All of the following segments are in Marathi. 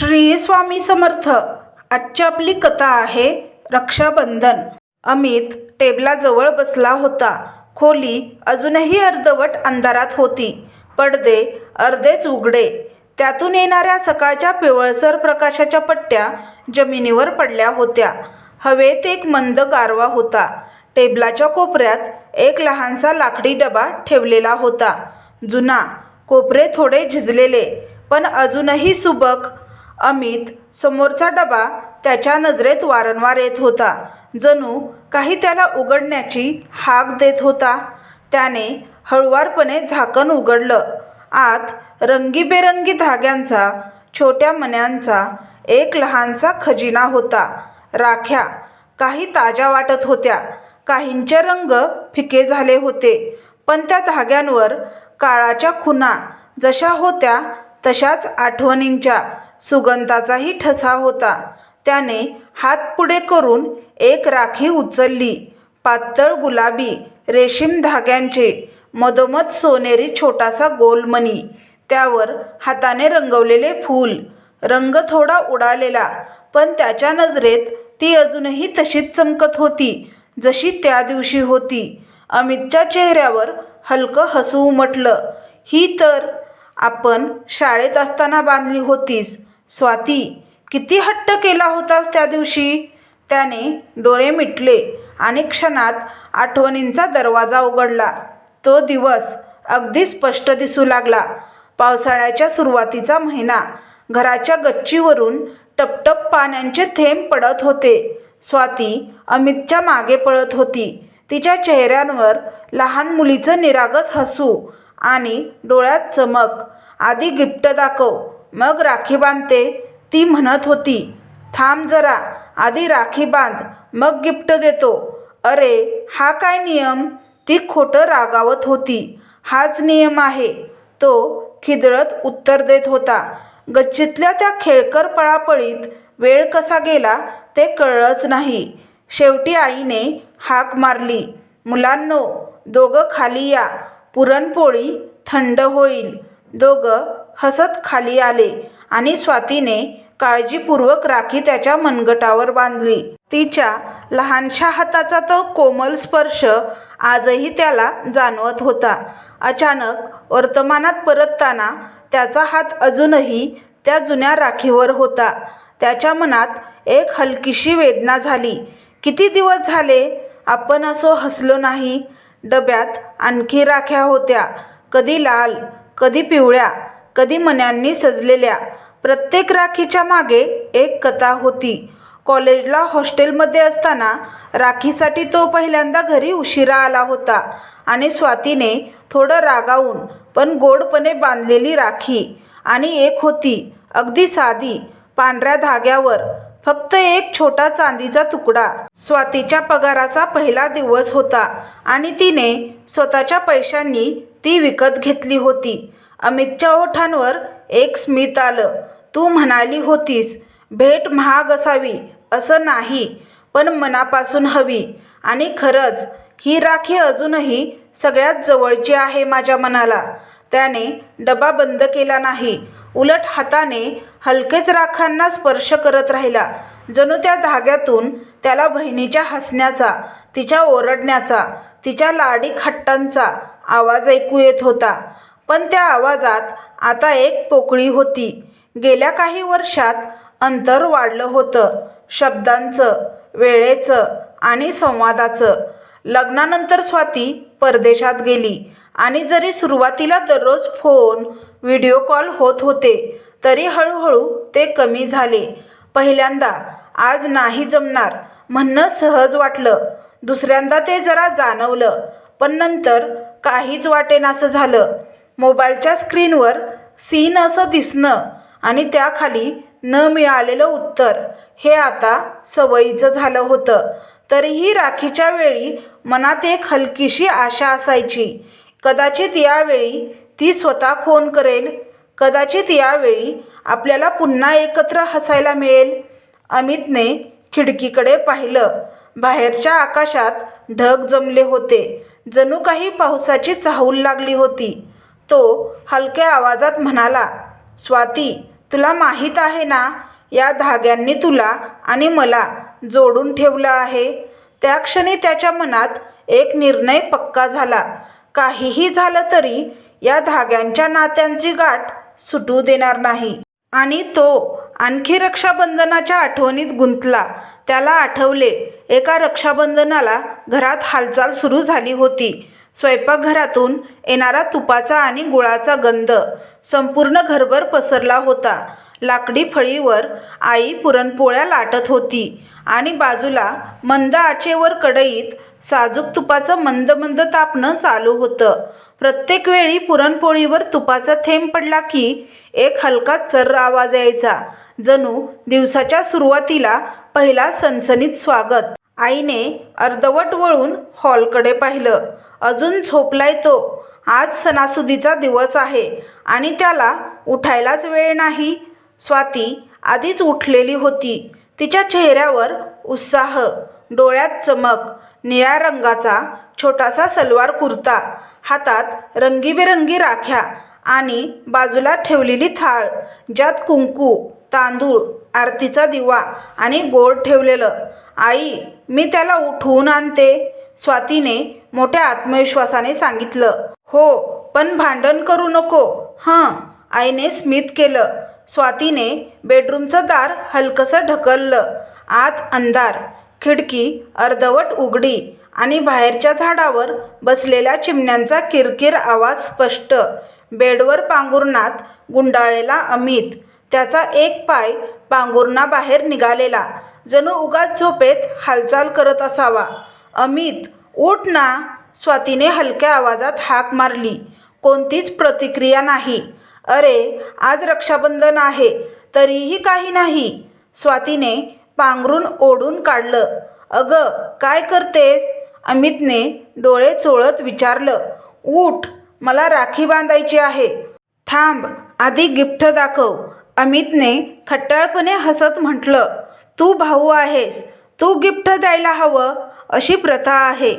श्री स्वामी समर्थ. आजची आपली कथा आहे रक्षाबंधन. अमित टेबलाजवळ बसला होता. खोली अजूनही अर्धवट अंधारात होती. पडदे अर्धेच उघडे. त्यातून येणाऱ्या सकाळच्या पिवळसर प्रकाशाच्या पट्ट्या जमिनीवर पडल्या होत्या. हवेत एक मंद गारवा होता. टेबलाच्या कोपऱ्यात एक लहानसा लाकडी डबा ठेवलेला होता. जुना. कोपरे थोडे झिजलेले पण अजूनही सुबक अमित समोरचा डबा त्याच्या नजरेत वारंवार येत होता. जणू काही त्याला उघडण्याची हाक देत होता. त्याने हळुवारपणे झाकण उघडलं. आत रंगीबेरंगी धाग्यांचा छोट्या मण्यांचा एक लहानसा खजिना होता. राख्या काही ताज्या वाटत होत्या. काहींचे रंग फिके झाले होते. पण त्या धाग्यांवर काळाच्या खुणा जशा होत्या तशाच आठवणींच्या. सुगंधाचाही ठसा होता. त्याने हात पुढे करून एक राखी उचलली. पातळ गुलाबी रेशीम धाग्यांचे मधोमध सोनेरी छोटासा गोलमणी त्यावर हाताने रंगवलेले फूल. रंग थोडा उडालेला पण त्याच्या नजरेत ती अजूनही तशीच चमकत होती जशी त्या दिवशी होती. अमितच्या चेहऱ्यावर हलकं हसू उमटलं. ही तर आपण शाळेत असताना बांधली होतीस. स्वाती किती हट्ट केला होतास त्या दिवशी? त्याने डोळे मिटले आणि क्षणात आठवणींचा दरवाजा उघडला. तो दिवस अगदी स्पष्ट दिसू लागला. पावसाळ्याच्या सुरुवातीचा महिना. घराच्या गच्चीवरून टपटप पाण्याचे थेंब पडत होते. स्वाती अमितच्या मागे पळत होती. तिच्या चेहऱ्यांवर लहान मुलीचं निरागस हसू आणि डोळ्यात चमक. आधी गिफ्ट दाखव मग राखी बांधते. ती म्हणत होती थांब जरा आधी राखी बांध मग गिफ्ट देतो. अरे हा काय नियम? ती खोटं रागावत होती. हाच नियम आहे. तो खिदळत उत्तर देत होता. गच्चीतल्या त्या खेळकर पळापळीत वेळ कसा गेला ते कळलंच नाही. शेवटी आईने हाक मारली मुलांनो दोघं खाली या. पुरणपोळी थंड होईल. दोघं हसत खाली आले आणि स्वातीने काळजीपूर्वक राखी त्याच्या मनगटावर बांधली. तिच्या लहानशा हाताचा तो कोमल स्पर्श आजही त्याला जाणवत होता. अचानक वर्तमानात परतताना त्याचा हात अजूनही त्या जुन्या राखीवर होता. त्याच्या मनात एक हलकीशी वेदना झाली. किती दिवस झाले आपण असो हसलो नाही? डब्यात आणखी राख्या होत्या. कधी लाल कधी पिवळ्या. कधी मण्यांनी सजलेल्या प्रत्येक राखीच्या मागे एक कथा होती. कॉलेजला हॉस्टेलमध्ये असताना राखीसाठी तो पहिल्यांदा घरी उशिरा आला होता आणि स्वातीने थोडं रागावून पण गोडपणे बांधलेली राखी आणि एक होती अगदी साधी पांढऱ्या धाग्यावर फक्त एक छोटा चांदीचा तुकडा. स्वातीच्या पगाराचा पहिला दिवस होता आणि तिने स्वतःच्या पैशांनी ती विकत घेतली होती. अमितच्या ओठांवर एक स्मित आलं. तू म्हणाली होतीस भेट महाग असावी असं नाही पण मनापासून हवी. आणि खरंच ही राखी अजूनही सगळ्यात जवळची आहे माझ्या मनाला. त्याने डबा बंद केला नाही. उलट हाताने हलकेच राखांना स्पर्श करत राहिला. जणू त्या धाग्यातून त्याला बहिणीच्या हसण्याचा तिच्या ओरडण्याचा तिच्या लाडी खट्टांचा आवाज ऐकू येत होता. पण त्या आवाजात आता एक पोकळी होती. गेल्या काही वर्षात अंतर वाढलं होतं. शब्दांचं वेळेचं आणि संवादाचं. लग्नानंतर स्वाती परदेशात गेली आणि जरी सुरुवातीला दररोज फोन व्हिडिओ कॉल होत होते तरी हळूहळू ते कमी झाले. पहिल्यांदा आज नाही जमणार म्हणणं सहज वाटलं. दुसऱ्यांदा ते जरा जाणवलं. पण नंतर काहीच वाटेनासं झालं. मोबाईलच्या स्क्रीनवर सीन असं दिसणं आणि त्याखाली न मिळालेलं उत्तर हे आता सवयीचं झालं होतं. तरीही राखीच्या वेळी मनात एक हलकीशी आशा असायची. कदाचित यावेळी ती स्वतः फोन करेल. कदाचित यावेळी आपल्याला पुन्हा एकत्र हसायला मिळेल. अमितने खिडकीकडे पाहिलं. बाहेरच्या आकाशात ढग जमले होते. जणू काही पावसाची चाहूल लागली होती. तो हलक्या आवाजात म्हणाला स्वाती तुला माहीत आहे ना या धाग्यांनी तुला आणि मला जोडून ठेवलं आहे. त्या क्षणी त्याच्या मनात एक निर्णय पक्का झाला. काहीही झालं तरी या धाग्यांच्या नात्यांची गाठ सुटू देणार नाही. आणि तो आणखी रक्षाबंधनाच्या आठवणीत गुंतला. त्याला आठवले एका रक्षाबंधनाला घरात हालचाल सुरू झाली होती. स्वयंपाकघरातून येणारा तुपाचा आणि गुळाचा गंध संपूर्ण घरभर पसरला होता. लाकडी फळीवर आई पुरणपोळ्या लाटत होती आणि बाजूला मंद आचेवर कढईत साजूक तुपाचं मंद मंद तापणं चालू होतं. प्रत्येक वेळी पुरणपोळीवर तुपाचा थेंब पडला की एक हलका चर्र आवाज यायचा. जणू दिवसाच्या सुरुवातीला पहिला सनसनीत स्वागत. आईने अर्धवट वळून हॉलकडे पाहिलं. अजून झोपलाय तो. आज सणासुदीचा दिवस आहे आणि त्याला उठायलाच वेळ नाही. स्वाती आधीच उठलेली होती. तिच्या चेहऱ्यावर उत्साह डोळ्यात चमक निळ्या रंगाचा छोटासा सलवार कुर्ता हातात रंगीबेरंगी राख्या आणि बाजूला ठेवलेली थाळ ज्यात कुंकू तांदूळ आरतीचा दिवा आणि गोड ठेवलेलं. आई मी त्याला उठवून आणते. स्वातीने मोठ्या आत्मविश्वासाने सांगितलं. हो पण भांडण करू नको. हं आईने स्मित केलं. स्वातीने बेडरूमचं दार हलकसं ढकललं. आत अंधार खिडकी अर्धवट उघडी आणि बाहेरच्या झाडावर बसलेल्या चिमण्यांचा किरकिर आवाज स्पष्ट. बेडवर पांघुरणात गुंडाळलेला अमित त्याचा एक पाय पांघुरणाबाहेर निघालेला. जणू उगाच झोपेत हालचाल करत असावा. अमित उठ ना स्वातीने हलक्या आवाजात हाक मारली. कोणतीच प्रतिक्रिया नाही. अरे आज रक्षाबंधन आहे तरीही काही नाही. स्वातीने पांघरून ओढून काढलं. अगं काय करतेस? अमितने डोळे चोळत विचारलं. उठ मला राखी बांधायची आहे. थांब आधी गिफ्ट दाखव. अमितने खट्टाळपणे हसत म्हटलं. तू भाऊ आहेस. तू गिफ्ट द्यायला हवं? अशी प्रथा आहे.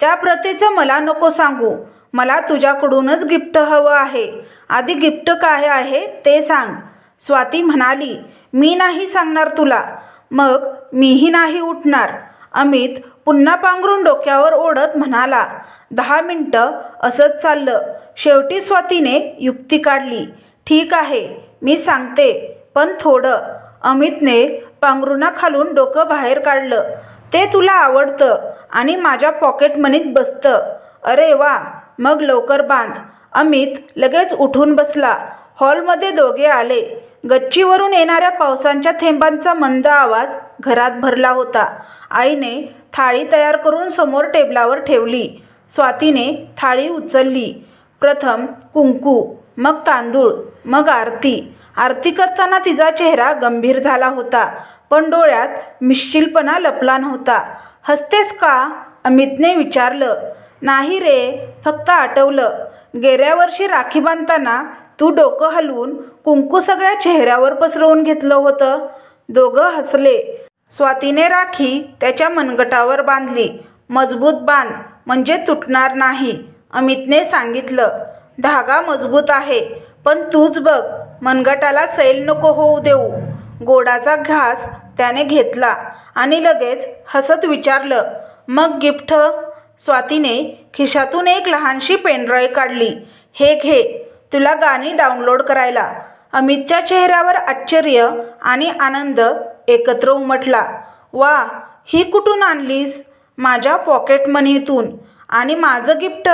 त्या प्रथेचं मला नको सांगू. मला तुझ्याकडूनच गिफ्ट हवं आहे. आधी गिफ्ट काय आहे ते सांग. स्वाती म्हणाली मी नाही सांगणार तुला. मग मीही नाही उठणार. अमित पुन्हा पांघरून डोक्यावर ओढत म्हणाला दहा मिनटं असंच चाललं. शेवटी स्वातीने युक्ती काढली. ठीक आहे मी सांगते. पण थोडं. अमितने पांघरुणाखालून डोकं बाहेर काढलं. ते तुला आवडतं आणि माझ्या पॉकेट मनीत बसतं. अरे वा मग लवकर बांध. अमित लगेच उठून बसला. हॉलमध्ये दोघे आले. गच्चीवरून येणाऱ्या पावसांच्या थेंबांचा मंद आवाज घरात भरला होता. आईने थाळी तयार करून समोर टेबलावर ठेवली. स्वातीने थाळी उचलली. प्रथम कुंकू मग तांदूळ मग आरती. आरती करताना तिचा चेहरा गंभीर झाला होता. पण डोळ्यात मिश्चिलपणा लपला नव्हता. हसतेस का? अमितने विचारलं. नाही रे फक्त आठवलं गेल्या वर्षी राखी बांधताना तू डोकं हलवून कुंकू सगळ्या चेहऱ्यावर पसरवून घेतलं होतं. दोघं हसले. स्वातीने राखी त्याच्या मनगटावर बांधली. मजबूत बांध म्हणजे तुटणार नाही अमितने सांगितलं. धागा मजबूत आहे पण तूच बघ मनगटाला सैल नको होऊ देऊ. गोडाचा घास त्याने घेतला आणि लगेच हसत विचारलं. मग गिफ्ट स्वातीने खिशातून एक लहानशी पेनड्राईव्ह काढली. हे घे तुला गाणी डाउनलोड करायला. अमितच्या चेहऱ्यावर आश्चर्य आणि आनंद एकत्र उमटला. वा ही कुठून आणलीस? माझ्या पॉकेट मनीतून आणि माझं गिफ्ट?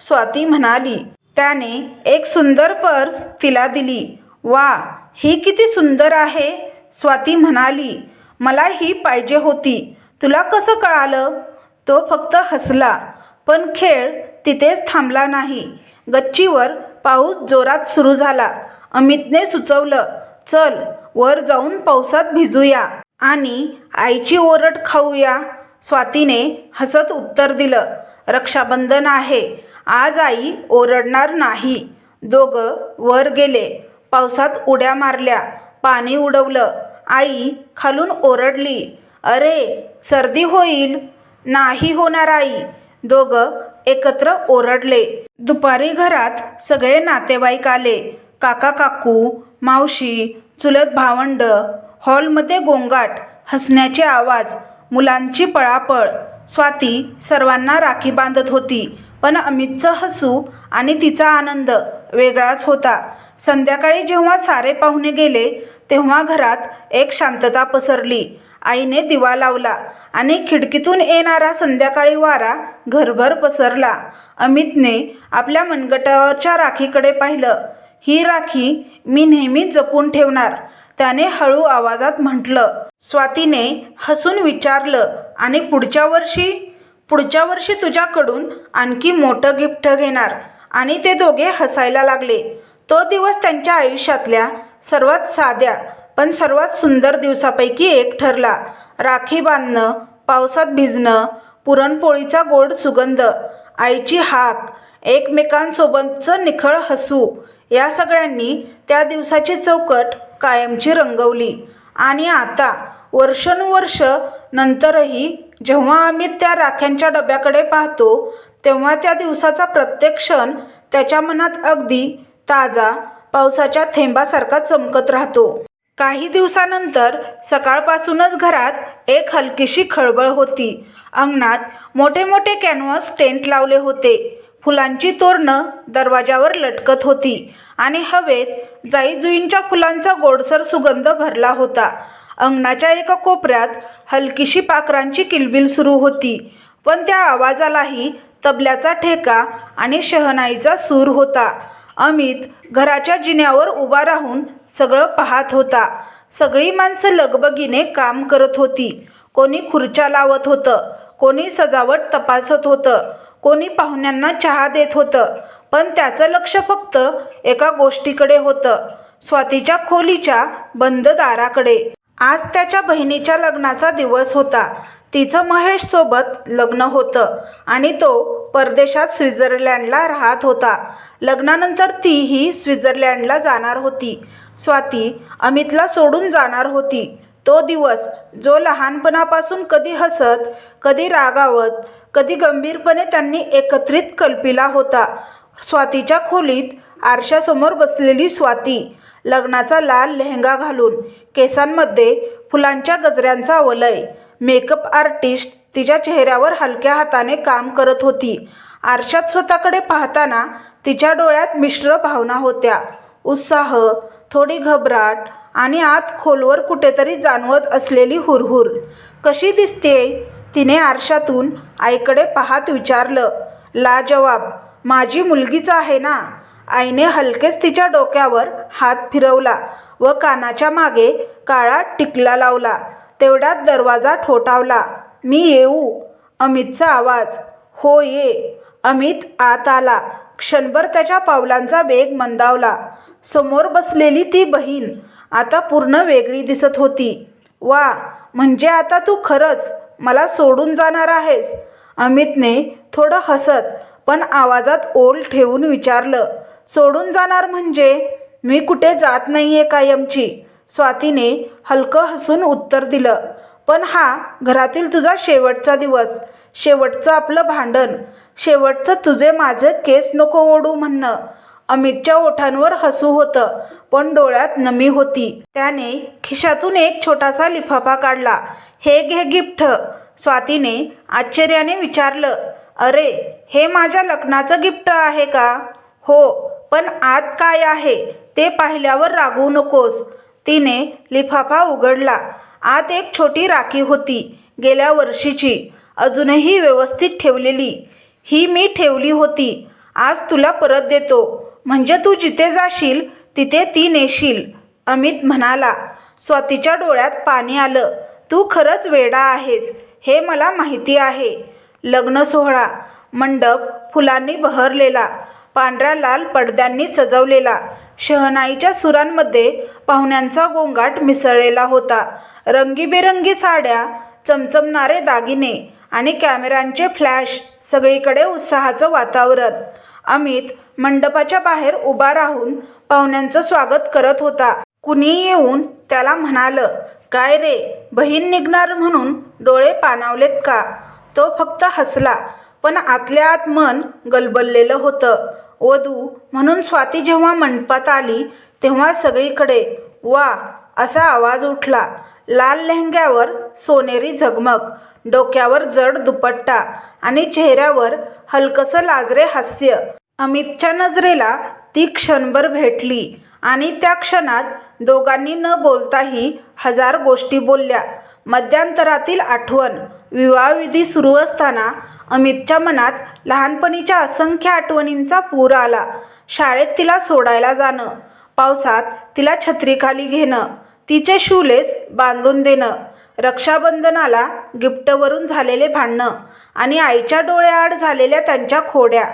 स्वाती म्हणाली. त्याने एक सुंदर पर्स तिला दिली. वा ही किती सुंदर आहे. स्वाती म्हणाली मला ही पाहिजे होती. तुला कसं कळालं? तो फक्त हसला पण खेळ तिथेच थांबला नाही. गच्चीवर पाऊस जोरात सुरू झाला. अमितने सुचवलं चल वर जाऊन पावसात भिजूया आणि आईची ओरड खाऊया. स्वातीने हसत उत्तर दिलं रक्षाबंधन आहे. आज आई ओरडणार नाही. दोघं वर गेले. पावसात उड्या मारल्या. पाणी उडवलं. आई खालून ओरडली अरे सर्दी होईल. नाही होणार आई. दोघं एकत्र ओरडले. दुपारी घरात सगळे नातेवाईक आले. काका काकू मावशी चुलत भावंड हॉलमध्ये गोंगाट हसण्याचे आवाज मुलांची पळापळ. स्वाती सर्वांना राखी बांधत होती पण अमितचं हसू आणि तिचा आनंद वेगळाच होता. संध्याकाळी जेव्हा सारे पाहुणे गेले तेव्हा घरात एक शांतता पसरली. आईने दिवा लावला आणि खिडकीतून येणारा संध्याकाळी वारा घरभर पसरला. अमितने आपल्या मनगटावरच्या राखीकडे पाहिलं. ही राखी मी नेहमी जपून ठेवणार त्याने हळू आवाजात म्हटलं. स्वातीने हसून विचारलं आणि पुढच्या वर्षी? पुढच्या वर्षी तुझ्याकडून आणखी मोठं गिफ्ट घेणार. आणि ते दोघे हसायला लागले. तो दिवस त्यांच्या आयुष्यातल्या सर्वात साध्या पण सर्वात सुंदर दिवसापैकी एक ठरला. राखी बांधणं पावसात भिजणं पुरणपोळीचा गोड सुगंध आईची हाक एकमेकांसोबतचं निखळ हसू या सगळ्यांनी त्या दिवसाची चौकट कायमची रंगवली. आणि आता वर्षानुवर्ष नंतरही जेव्हा आम्ही त्या राख्यांच्या डब्याकडे पाहतो तेव्हा त्या दिवसाचा प्रत्येक क्षण त्याच्या मनात अगदी ताजा पावसाच्या थेंबासारखा चमकत राहतो. काही दिवसानंतर सकाळपासूनच घरात एक हलकीशी खळबळ होती. अंगणात मोठे मोठे कॅनव्हास टेंट लावले होते. फुलांची तोरणं दरवाजावर लटकत होती आणि हवेत जाईजुईंच्या फुलांचा गोडसर सुगंध भरला होता. अंगणाच्या एका कोपऱ्यात हलकीशी पाखरांची किलबिल सुरू होती. पण त्या आवाजालाही तबल्याचा ठेका आणि शहनाईचा सूर होता. अमित घराच्या जिन्यावर उभा राहून सगळं पाहत होता. सगळी माणसं लगबगीने काम करत होती. कोणी खुर्च्या लावत होतं कोणी सजावट तपासत होतं कोणी पाहुण्यांना चहा देत होतं पण त्याचं लक्ष फक्त एका गोष्टीकडे होतं स्वातीच्या खोलीच्या बंद दाराकडे. आज त्याच्या बहिणीच्या लग्नाचा दिवस होता. तिचं महेशसोबत लग्न होतं आणि तो परदेशात स्वित्झर्लंडला राहत होता. लग्नानंतर तीही स्वित्झर्लंडला जाणार होती. स्वाती अमितला सोडून जाणार होती. तो दिवस जो लहानपणापासून कधी हसत कधी रागावत कधी गंभीरपणे त्यांनी एकत्रित कल्पिला होता. स्वातीच्या खोलीत आरशासमोर बसलेली स्वाती लग्नाचा लाल लेहंगा घालून केसांमध्ये फुलांच्या गजऱ्यांचा वलय मेकअप आर्टिस्ट तिच्या चेहऱ्यावर हलक्या हाताने काम करत होती. आरशात स्वतःकडे पाहताना तिच्या डोळ्यात मिश्र भावना होत्या. उत्साह थोडी घबराट आणि आत खोलवर कुठेतरी जाणवत असलेली हुरहुर. कशी दिसते? तिने आरशातून आईकडे पाहत विचारलं. लाजवाब माझी मुलगीच आहे ना? आईने हलकेच तिच्या डोक्यावर हात फिरवला व कानाच्या मागे काळा टिकला लावला. तेवढ्यात दरवाजा ठोठावला. मी येऊ. अमितचा आवाज. हो ये. अमित आत आला. क्षणभर त्याच्या पावलांचा वेग मंदावला. समोर बसलेली ती बहीण आता पूर्ण वेगळी दिसत होती. वा म्हणजे आता तू खरंच मला सोडून जाणार आहेस? अमितने थोडं हसत पण आवाजात ओल ठेवून विचारलं. सोडून जाणार म्हणजे? मी कुठे जात नाही आहे कायमची. स्वातीने हलकं हसून उत्तर दिलं पण हा घरातील तुझा शेवटचा दिवस शेवटचं आपलं भांडण शेवटचं तुझे माझे केस नको ओढू म्हणणं. अमितच्या ओठांवर हसू होतं पण डोळ्यात नमी होती. त्याने खिशातून एक छोटासा लिफाफा काढला. हे घे गिफ्ट. स्वातीने आश्चर्याने विचारलं अरे हे माझ्या लग्नाचं गिफ्ट आहे का? हो पण आत काय आहे ते पाहिल्यावर रागवू नकोस. तिने लिफाफा उघडला. आत एक छोटी राखी होती गेल्या वर्षीची. अजूनही व्यवस्थित ठेवलेली. ही मी ठेवली होती. आज तुला परत देतो. म्हणजे तू जिथे जाशील तिथे ती नेशील अमित म्हणाला. स्वातीच्या डोळ्यात पाणी आलं. तू खरंच वेडा आहेस हे मला माहिती आहे. लग्न सोहळा. मंडप फुलांनी बहरलेला. पांढऱ्या लाल पडद्यांनी सजवलेला. शहनाईच्या सुरांमध्ये पाहुण्यांचा गोंगाट मिसळलेला होता. रंगीबेरंगी साड्या चमचमणारे दागिने आणि कॅमेऱ्यांचे फ्लॅश सगळीकडे उत्साहाचं वातावरण. अमित मंडपाच्या बाहेर उभा राहून पाहुण्यांचं स्वागत करत होता. कुणी येऊन त्याला म्हणालं काय रे बहीण निघणार म्हणून डोळे पाणावलेत का? तो फक्त हसला पण आतल्या आत मन गलबललेलं होतं. वधू म्हणून स्वाती जेव्हा मंडपात आली तेव्हा सगळीकडे वा असा आवाज उठला. लाल लेहंग्यावर सोनेरी झगमग डोक्यावर जड दुपट्टा आणि चेहऱ्यावर हलकसं लाजरे हास्य. अमितच्या नजरेला ती क्षणभर भेटली आणि त्या क्षणात दोघांनी न बोलताही हजार गोष्टी बोलल्या. मध्यांतरातील आठवण विवाहविधी सुरू असताना अमितच्या मनात लहानपणीच्या असंख्य आठवणींचा पूर आला. शाळेत तिला सोडायला जाणं पावसात तिला छत्रीखाली घेणं तिचे शूलेस बांधून देणं रक्षाबंधनाला गिफ्टवरून झालेले भांडणं आणि आईच्या डोळ्याआड झालेल्या त्यांच्या खोड्या.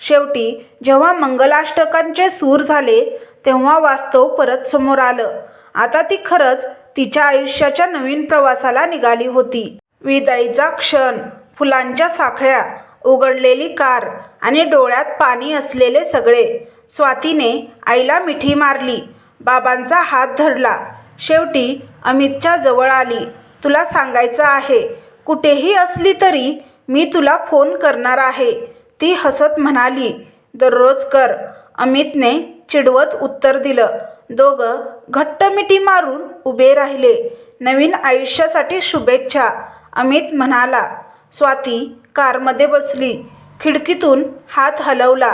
शेवटी जेव्हा मंगलाष्टकांचे सूर झाले तेव्हा वास्तव परत समोर आलं. आता ती खरंच तिच्या आयुष्याच्या नवीन प्रवासाला निघाली होती. विदाईचा क्षण. फुलांच्या साखळ्या उघडलेली कार आणि डोळ्यात पाणी असलेले सगळे. स्वातीने आईला मिठी मारली. बाबांचा हात धरला. शेवटी अमितच्या जवळ आली. तुला सांगायचं आहे. कुठेही असली तरी मी तुला फोन करणार आहे. ती हसत म्हणाली. दररोज कर. अमितने चिडवत उत्तर दिलं. दोघं घट्ट मिठी मारून उभे राहिले. नवीन आयुष्यासाठी शुभेच्छा. अमित म्हणाला स्वाती कारमध्ये बसली. खिडकीतून हात हलवला.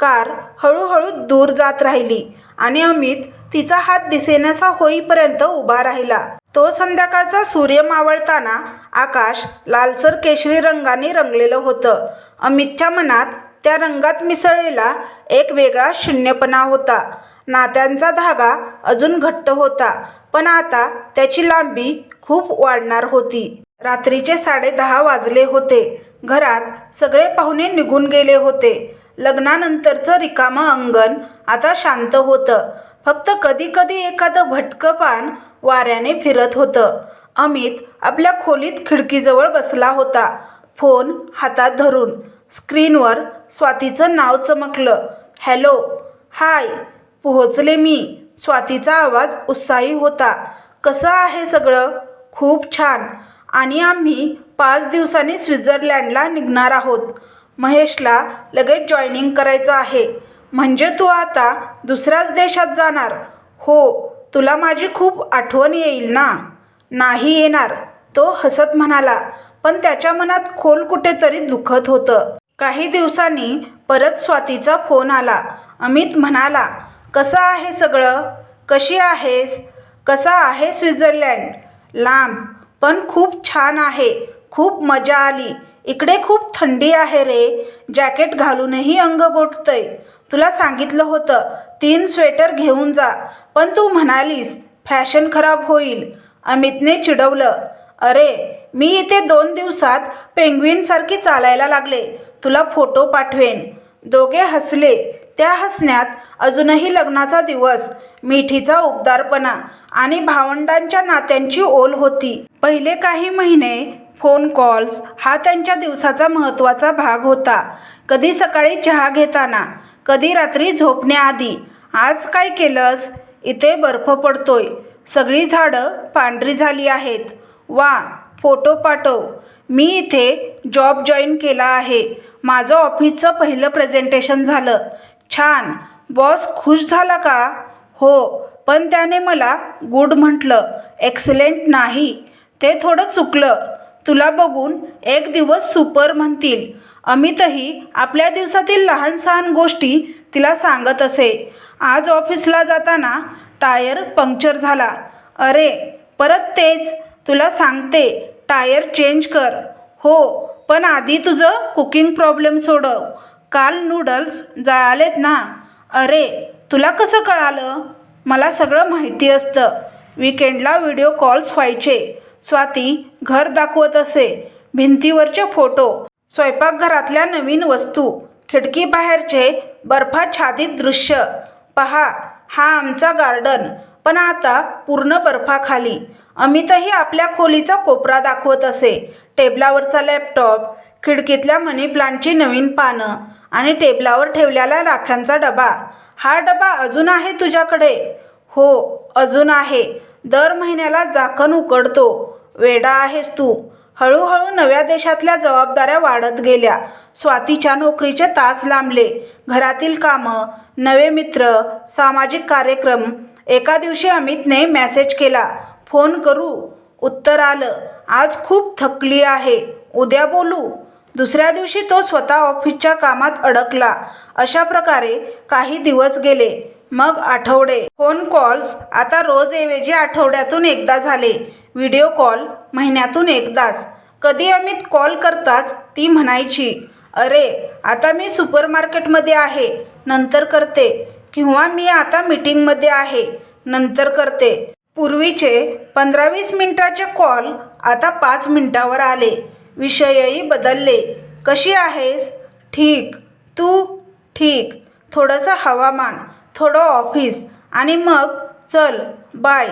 कार हळूहळू दूर जात राहिली आणि अमित तिचा हात दिसेनासा होईपर्यंत उभा राहिला. तो संध्याकाळचा सूर्य मावळताना आकाश लालसर केशरी रंगाने रंगलेलं होतं. अमितच्या मनात त्या रंगात मिसळलेला एक वेगळा शून्यपणा होता. नात्यांचा धागा अजून घट्ट होता पण आता त्याची लांबी खूप वाढणार होती. रात्रीचे साडेदहा वाजले होते. घरात सगळे पाहुणे निघून गेले होते. लग्नानंतरचं रिकामं अंगण आता शांत होतं. फक्त कधी कधी एखादं भटकं पान वाऱ्याने फिरत होतं. अमित आपल्या खोलीत खिडकीजवळ बसला होता. फोन हातात धरून स्क्रीनवर स्वातीचं नाव चमकलं. हॅलो हाय पोहोचले मी. स्वातीचा आवाज उत्साही होता. कसं आहे सगळं? खूप छान. आणि आम्ही पाच दिवसांनी स्वित्झर्लंडला निघणार आहोत. महेशला लगेच जॉईनिंग करायचं आहे. म्हणजे तू आता दुसऱ्याच देशात जाणार. हो तुला माझी खूप आठवण येईल ना? नाही येणार तो हसत म्हणाला. पण त्याच्या मनात खोल कुठेतरी दुखत होतं. काही दिवसांनी परत स्वातीचा फोन आला. अमित म्हणाला कसं आहे सगळं? कशी आहेस? कसा आहे स्वित्झर्लंड? लांब पण खूप छान आहे. खूप मजा आली. इकडे खूप थंडी आहे रे. जॅकेट घालूनही अंग गोठतंय तुला सांगितलं होतं तीन स्वेटर घेऊन जा. पण तू म्हणालीस फॅशन खराब होईल. अमितने चिडवलं. अरे मी इथे दोन दिवसात पेंग्विनसारखी चालायला लागले. तुला फोटो पाठवेन. दोघे हसले. त्या हसण्यात अजूनही लग्नाचा दिवस मिठीचा उबदारपणा आणि भावंडांच्या नात्यांची ओल होती. पहिले काही महिने फोन कॉल्स हा त्यांच्या दिवसाचा महत्त्वाचा भाग होता. कधी सकाळी चहा घेताना कधी रात्री झोपण्याआधी. आज काय केलंस? इथे बर्फ पडतोय. सगळी झाडं पांढरी झाली आहेत. वा फोटो पाठव. मी इथे जॉब जॉईन केला आहे. माझं ऑफिसचं पहिलं प्रेझेंटेशन झालं. छान. बॉस खुश झाला का? हो पण त्याने मला गुड म्हटलं एक्सलेंट नाही. ते थोडं चुकलं. तुला बघून एक दिवस सुपर म्हणतील. अमितही आपल्या दिवसातील लहान सहान गोष्टी तिला सांगत असे. आज ऑफिसला जाताना टायर पंक्चर झाला. अरे परत तेच. तुला सांगते टायर चेंज कर. हो पण आधी तुझं कुकिंग प्रॉब्लेम सोडव. काल नूडल्स जळालेत ना? अरे तुला कसं कळालं? मला सगळं माहिती असतं. विकेंडला व्हिडिओ कॉल्स व्हायचे. स्वाती घर दाखवत असे. भिंतीवरचे फोटो स्वयंपाकघरातल्या नवीन वस्तू. खिडकी बाहेरचे बर्फाच्छादित दृश्य. पहा हा आमचा गार्डन पण आता पूर्ण बर्फाखाली. अमितही आपल्या खोलीचा कोपरा दाखवत असे. टेबलावरचा लॅपटॉप खिडकीतल्या मनी प्लांटची नवीन पानं. आणि टेबलावर ठेवलेला राख्यांचा डबा. हा डबा अजून आहे तुझ्याकडे? हो अजून आहे. दर महिन्याला जाकण उकडतो. वेडा आहेस तू. हळूहळू नव्या देशातल्या जबाबदाऱ्या वाढत गेल्या. स्वातीच्या नोकरीचे तास लांबले. घरातील कामं नवे मित्र सामाजिक कार्यक्रम. एका दिवशी अमितने मेसेज केला फोन करू. उत्तर आलं आज खूप थकली आहे. उद्या बोलू. दुसऱ्या दिवशी तो स्वतः ऑफिसच्या कामात अडकला. अशा प्रकारे काही दिवस गेले. मग आठवडे. फोन कॉल्स आता रोज ऐवजी आठवड्यातून एकदा झाले. व्हिडिओ कॉल महिन्यातून एकदाच. कधी अमित कॉल करताच ती म्हणायची अरे आता मी सुपरमार्केटमध्ये आहे. नंतर करते. किंवा मी आता मीटिंगमध्ये आहे. नंतर करते. पूर्वीचे पंधरा वीस मिनिटाचे कॉल आता पाच मिनिटावर आले. विषयही बदलले. कशी आहेस? ठीक. तू? ठीक. थोडंसं हवामान. थोडं ऑफिस. आणि मग? चल. बाय.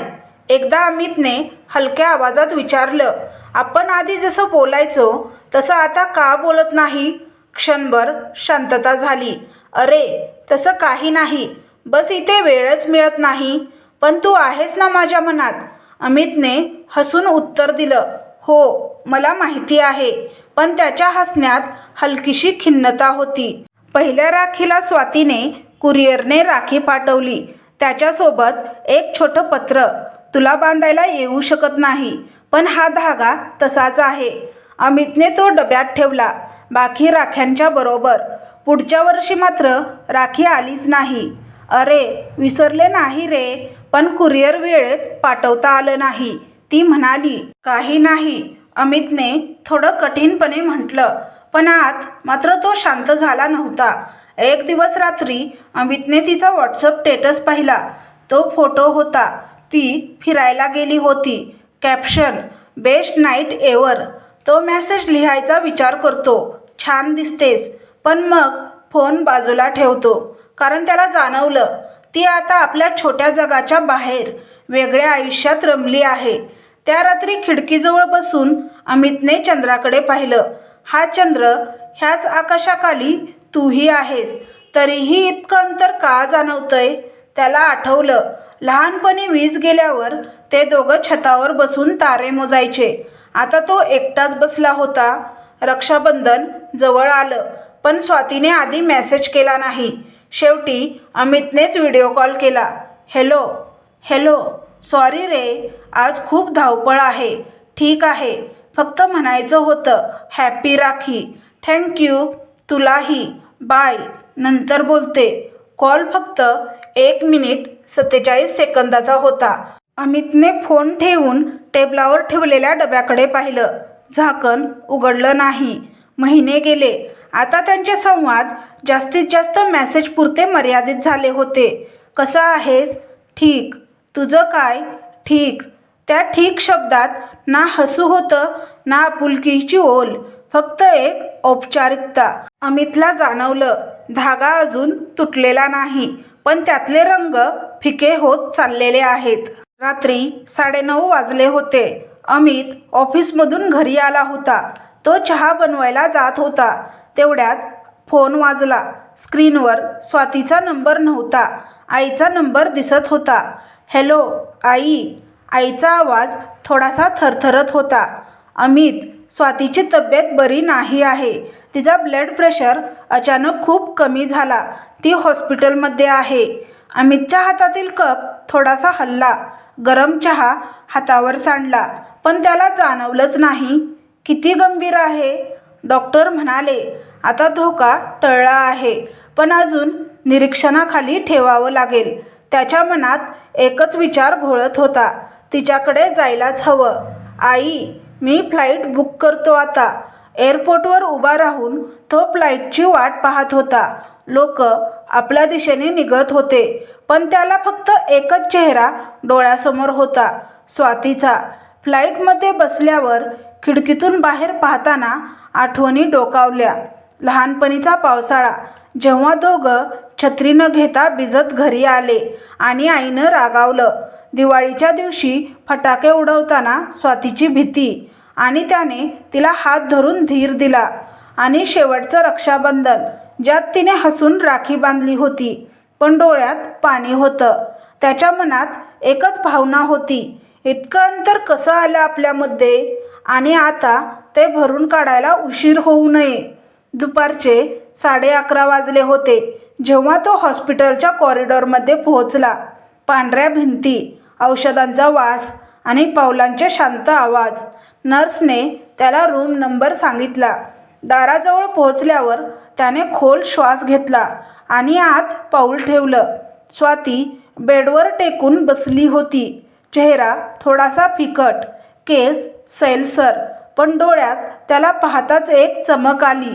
एकदा अमितने हलक्या आवाजात विचारलं आपण आधी जसं बोलायचो तसं आता का बोलत नाही? क्षणभर शांतता झाली. अरे तसं काही नाही. बस इथे वेळच मिळत नाही. पण तू आहेस ना माझ्या मनात. अमितने हसून उत्तर दिलं हो मला माहिती आहे. पण त्याच्या हसण्यात हलकीशी खिन्नता होती. पहिल्या राखीला स्वातीने कुरिअरने राखी पाठवली. त्याच्यासोबत एक छोटं पत्र. तुला बांधायला येऊ शकत नाही पण हा धागा तसाच आहे. अमितने तो डब्यात ठेवला. बाकी राख्यांच्या बरोबर. पुढच्या वर्षी मात्र राखी आलीच नाही. अरे विसरले नाही रे पण कुरिअर वेळेत पाठवता आलं नाही. ती म्हणाली काही नाही. अमितने थोडं कठीणपणे म्हटलं पण आत मात्र तो शांत झाला नव्हता. एक दिवस रात्री अमितने तिचा व्हॉट्सअप स्टेटस पाहिला. तो फोटो होता. ती फिरायला गेली होती. कॅप्शन बेस्ट नाईट एवर तो मेसेज लिहायचा विचार करतो. छान दिसतेस. पण मग फोन बाजूला ठेवतो. कारण त्याला जाणवलं ती आता आपल्या छोट्या जगाच्या बाहेर. वेगळ्या आयुष्यात रमली आहे. त्या रात्री खिडकीजवळ बसून अमितने चंद्राकडे पाहिलं. हा चंद्र ह्याच आकाशाखाली तूही आहेस. तरीही इतकं अंतर का जाणवतंय? त्याला आठवलं. लहानपणी वीज गेल्यावर ते दोघं छतावर बसून तारे मोजायचे. आता तो एकटाच बसला होता. रक्षाबंधन जवळ आलं पण स्वातीने आधी मेसेज केला नाही. शेवटी अमितनेच व्हिडिओ कॉल केला. हॅलो हॅलो सॉरी रे आज खूप धावपळ आहे. ठीक आहे फक्त म्हणायचं होतं हॅपी राखी. थँक्यू तुलाही. बाय नंतर बोलते. कॉल फक्त एक मिनिट सत्तेचाळीस सेकंदाचा होता. अमितने फोन ठेवून टेबलावर ठेवलेल्या डब्याकडे पाहिलं. झाकण उघडलं नाही. महिने गेले. आता त्यांचे संवाद जास्तीत जास्त मॅसेज पुरते मर्यादित झाले होते. कसा आहेस? ठीक. तुझं काय ठीक? त्या ठीक शब्दात ना हसू होतं ना आपुलकीची ओल फक्त एक औपचारिकता. अमितला जाणवलं धागा अजून तुटलेला नाही पण त्यातले रंग फिके होत चाललेले आहेत. रात्री साडेनऊ वाजले होते. अमित ऑफिसमधून घरी आला होता. तो चहा बनवायला जात होता. तेवढ्यात फोन वाजला. स्क्रीनवर स्वातीचा नंबर नव्हता. आईचा नंबर दिसत होता. हॅलो आई. आईचा आवाज थोडासा थरथरत होता. अमित स्वातीची तब्येत बरी नाही आहे. तिचा ब्लड प्रेशर अचानक खूप कमी झाला. ती हॉस्पिटलमध्ये आहे. अमितच्या हातातील कप थोडासा हल्ला. गरम चहा हातावर सांडला. पण त्याला जाणवलंच नाही. किती गंभीर आहे? डॉक्टर म्हणाले आता धोका टळला आहे. पण अजून निरीक्षणाखाली ठेवावं लागेल. त्याच्या मनात एकच विचार घोळत होता. तिच्याकडे जायलाच हवं. आई मी फ्लाईट बुक करतो आता. एअरपोर्टवर उभा राहून तो फ्लाईटची वाट पाहत होता. लोक आपल्या दिशेने निघत होते पण त्याला फक्त एकच चेहरा डोळ्यासमोर होता स्वातीचा. फ्लाईटमध्ये बसल्यावर खिडकीतून बाहेर पाहताना आठवणी डोकावल्या. लहानपणीचा पावसाळा. जेव्हा दोघं छत्री न घेता भिजत घरी आले आणि आईनं रागावलं. दिवाळीच्या दिवशी फटाके उडवताना स्वातीची भीती आणि त्याने तिला हात धरून धीर दिला आणि शेवटचं रक्षाबंधन ज्यात तिने हसून राखी बांधली होती पण डोळ्यात पाणी होतं. त्याच्या मनात एकच भावना होती इतकं अंतर कसं आलं आपल्यामध्ये? आणि आता ते भरून काढायला उशीर होऊ नये. दुपारचे साडे अकरा वाजले होते. जेव्हा तो हॉस्पिटलच्या कॉरिडॉरमध्ये पोहोचला पांढऱ्या भिंती औषधांचा वास आणि पावलांचे शांत आवाज नर्सने त्याला रूम नंबर सांगितला. दाराजवळ पोहोचल्यावर त्याने खोल श्वास घेतला आणि आत पाऊल ठेवलं. स्वाती बेडवर टेकून बसली होती. चेहरा थोडासा फिकट केस सैलसर पण डोळ्यात त्याला पाहताच एक चमक आली.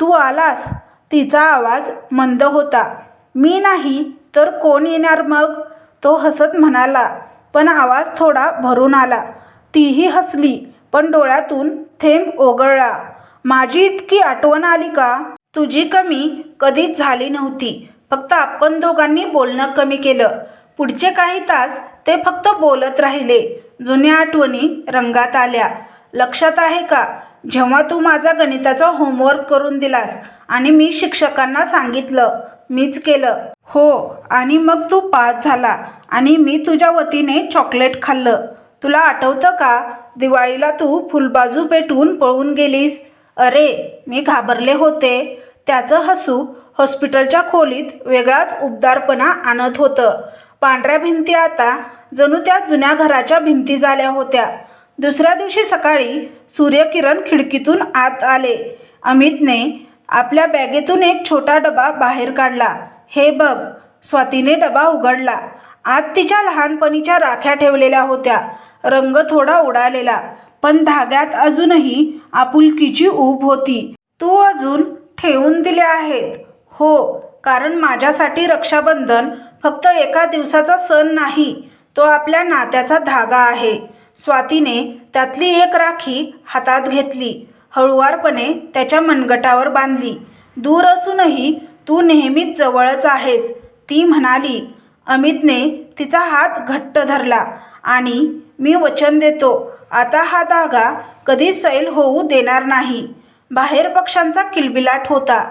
तू आलास? तिचा आवाज मंद होता. मी नाही तर कोण येणार मग? तो हसत म्हणाला पण आवाज थोडा भरून आला. तीही हसली पण डोळ्यातून थेंब ओघळला. माझी इतकी आठवण आली का? तुझी कमी कधीच झाली नव्हती. फक्त आपण दोघांनी बोलणं कमी केलं. पुढचे काही तास ते फक्त बोलत राहिले. जुन्या आठवणी रंगात आल्या. लक्षात आहे का? जेव्हा तू माझा गणिताचा होमवर्क करून दिलास आणि मी शिक्षकांना सांगितलं मीच केलं. हो आणि मग तू पास झाला आणि मी तुझ्या वतीने चॉकलेट खाल्लं. तुला आठवतं का? दिवाळीला तू फुलबाजू पेटून पळून गेलीस. अरे मी घाबरले होते. त्याचं हसू हॉस्पिटलच्या खोलीत वेगळाच उबदारपणा आणत होतं. पांढऱ्या भिंती आता जणू त्या जुन्या घराच्या भिंती झाल्या होत्या. दुसऱ्या दिवशी सकाळी सूर्यकिरण खिडकीतून आत आले. अमितने आपल्या बॅगेतून एक छोटा डबा बाहेर काढला. हे बघ स्वातीने डबा उघडला. आत तिच्या लहानपणीच्या राख्या ठेवलेल्या होत्या. रंग थोडा उडालेला पण धाग्यात अजूनही आपुलकीची ऊब होती. तू अजून ठेवून दिल्या आहेत. हो कारण माझ्यासाठी रक्षाबंधन फक्त एका दिवसाचा सण नाही तो आपल्या नात्याचा धागा आहे. स्वातीने त्यातली एक राखी हातात घेतली. हळुवारपणे त्याच्या मनगटावर बांधली. दूर असूनही तू नेहमीच जवळच आहेस ती म्हणाली. अमितने तिचा हात घट्ट धरला. आणि मी वचन देतो आता हा धागा कधी सैल होऊ देणार नाही. बाहेर पक्ष्यांचा किलबिलाट होता.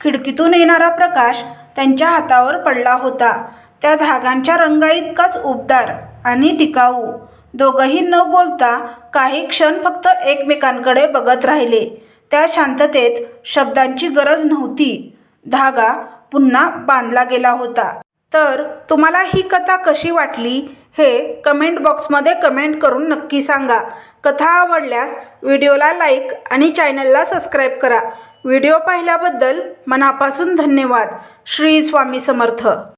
खिडकीतून येणारा प्रकाश त्यांच्या हातावर पडला होता. त्या धागांच्या रंगाइतकाच उबदार आणि टिकाऊ. दोघंही न बोलता काही क्षण फक्त एकमेकांकडे बघत राहिले. त्या शांततेत शब्दांची गरज नव्हती. धागा पुन्हा बांधला गेला होता. तर तुम्हाला ही कथा कशी वाटली हे कमेंट बॉक्समध्ये कमेंट करून नक्की सांगा. कथा आवडल्यास व्हिडिओला लाईक आणि चॅनलला सबस्क्राईब करा. व्हिडिओ पाहिल्याबद्दल मनापासून धन्यवाद. श्री स्वामी समर्थ.